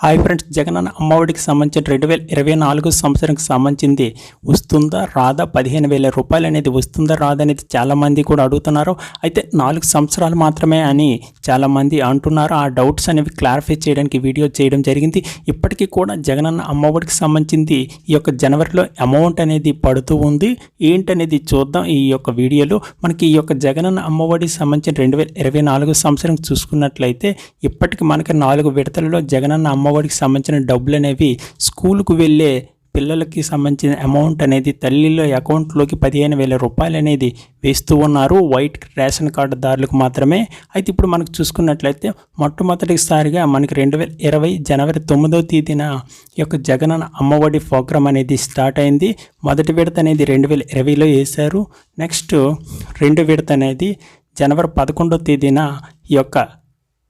Hi friends Jagananna అమ్మఒడికి సంబంధించిన రెండు వేల ఇరవై నాలుగు సంవత్సరంకి సంబంధించింది వస్తుందా రాదా? పదిహేను వేల రూపాయలు అనేది వస్తుందా రాదా అనేది చాలామంది కూడా అడుగుతున్నారు. అయితే నాలుగు సంవత్సరాలు మాత్రమే అని చాలామంది అంటున్నారు. ఆ డౌట్స్ అనేవి క్లారిఫై చేయడానికి వీడియో చేయడం జరిగింది. ఇప్పటికీ కూడా జగనన్న అమ్మఒడికి సంబంధించింది ఈ యొక్క జనవరిలో అమౌంట్ అనేది పడుతూ ఉంది. ఏంటనేది చూద్దాం ఈ యొక్క వీడియోలో. మనకి ఈ యొక్క జగనన్న అమ్మఒడికి సంబంధించిన రెండు వేల ఇరవై నాలుగు సంవత్సరం చూసుకున్నట్లయితే ఇప్పటికి మనకి నాలుగు విడతలలో జగనన్న అమ్మఒడికి సంబంధించిన డబ్బులు అనేవి స్కూల్కు వెళ్ళే పిల్లలకి సంబంధించిన అమౌంట్ అనేది తల్లిలో అకౌంట్లోకి పదిహేను వేల రూపాయలు అనేది వేస్తూ ఉన్నారు. వైట్ రేషన్ కార్డుదారులకు మాత్రమే. అయితే ఇప్పుడు మనకు చూసుకున్నట్లయితే మొట్టమొదటిసారిగా మనకి రెండు వేల ఇరవై జనవరి తొమ్మిదో తేదీన ఈ యొక్క జగనన్న అమ్మఒడి ప్రోగ్రామ్ అనేది స్టార్ట్ అయింది. మొదటి విడత అనేది రెండు వేల ఇరవైలో వేశారు. నెక్స్ట్ రెండు విడత అనేది జనవరి పదకొండో తేదీన ఈ యొక్క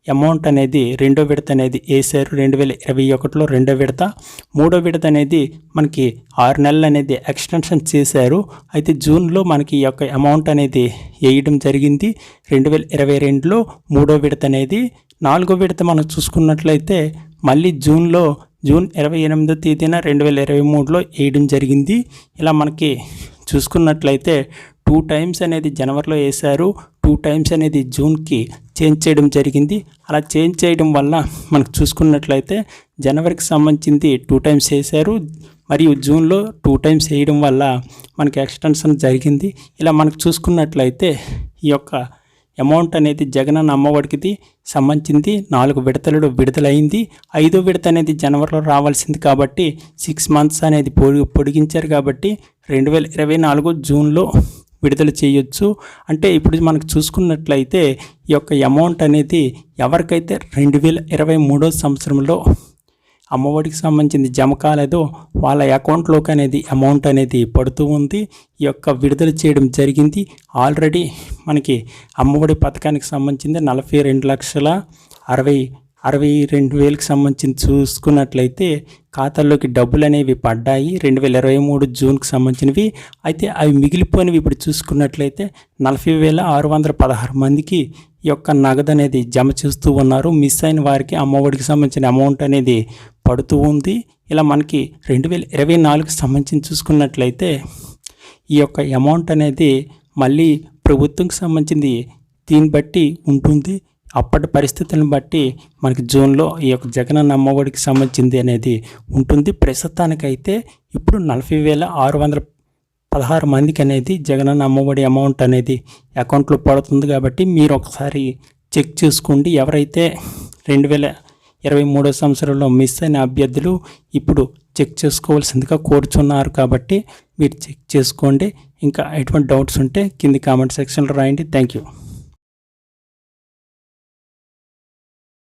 అమౌంట్ అనేది రెండో విడత అనేది వేసారు రెండు వేల ఇరవై ఒకటిలో రెండో విడత. మూడో విడత అనేది మనకి ఆరు నెలలు అనేది ఎక్స్టెన్షన్ చేశారు. అయితే జూన్లో మనకి ఈ యొక్క అమౌంట్ అనేది వేయడం జరిగింది. రెండు వేల ఇరవై రెండులో మూడో విడత అనేది. నాలుగో విడత మనం చూసుకున్నట్లయితే మళ్ళీ జూన్లో జూన్ ఇరవై ఎనిమిదో తేదీన రెండు వేల ఇరవై మూడులో వేయడం జరిగింది. ఇలా మనకి చూసుకున్నట్లయితే టూ టైమ్స్ అనేది జనవరిలో వేశారు. టూ టైమ్స్ అనేది జూన్కి చేంజ్ చేయడం జరిగింది. అలా చేంజ్ చేయడం వల్ల మనకు చూసుకున్నట్లయితే జనవరికి సంబంధించింది టూ టైమ్స్ వేశారు. మరియు జూన్లో టూ టైమ్స్ వేయడం వల్ల మనకి ఎక్స్టెన్షన్ జరిగింది. ఇలా మనకు చూసుకున్నట్లయితే ఈ యొక్క అమౌంట్ అనేది జగనన్న అమ్మఒడికి సంబంధించింది. నాలుగు విడతలలో విడుదలైంది. ఐదో విడత అనేది జనవరిలో రావాల్సింది కాబట్టి సిక్స్ మంత్స్ అనేది పొడి పొడిగించారు కాబట్టి రెండు వేల ఇరవై నాలుగు జూన్లో విడుదల చేయొచ్చు. అంటే ఇప్పుడు మనకు చూసుకున్నట్లయితే ఈ యొక్క అమౌంట్ అనేది ఎవరికైతే రెండు వేల ఇరవై మూడో సంవత్సరంలో అమ్మఒడికి సంబంధించింది జమ కాలేదో వాళ్ళ అకౌంట్లోకి అనేది అమౌంట్ అనేది పడుతూ ఉంది. ఈ యొక్క విడుదల చేయడం జరిగింది. ఆల్రెడీ మనకి అమ్మఒడి పథకానికి సంబంధించింది నలభై రెండు లక్షల అరవై అరవై రెండు వేలకు సంబంధించి చూసుకున్నట్లయితే ఖాతాల్లోకి డబ్బులు అనేవి పడ్డాయి. రెండు వేల ఇరవై మూడు జూన్కి సంబంధించినవి. అయితే అవి మిగిలిపోయినవి ఇప్పుడు చూసుకున్నట్లయితే నలభై వేల ఆరు వందల పదహారు మందికి ఈ యొక్క నగదు అనేది జమ చేస్తూ ఉన్నారు. మిస్ అయిన వారికి అమ్మఒడికి సంబంధించిన అమౌంట్ అనేది పడుతూ ఉంది. ఇలా మనకి రెండు వేల ఇరవై నాలుగుకి సంబంధించి చూసుకున్నట్లయితే ఈ యొక్క అమౌంట్ అనేది మళ్ళీ ప్రభుత్వంకి సంబంధించింది దీన్ని బట్టి ఉంటుంది. అప్పటి పరిస్థితులను బట్టి మనకి జూన్లో ఈ యొక్క జగనన్న అమ్మఒడికి సంబంధించింది అనేది ఉంటుంది. ప్రస్తుతానికైతే ఇప్పుడు నలభై వేల ఆరు వందల పదహారు మందికి అనేది జగనన్న అమ్మఒడి అమౌంట్ అనేది అకౌంట్లో పడుతుంది కాబట్టి మీరు ఒకసారి చెక్ చేసుకోండి. ఎవరైతే రెండు వేల ఇరవై మూడో సంవత్సరంలో మిస్ అయిన అభ్యర్థులు ఇప్పుడు చెక్ చేసుకోవాల్సిందిగా కోరుచున్నారు కాబట్టి మీరు చెక్ చేసుకోండి. ఇంకా ఎటువంటి డౌట్స్ ఉంటే కింది కామెంట్ సెక్షన్లో రాయండి. Thank you.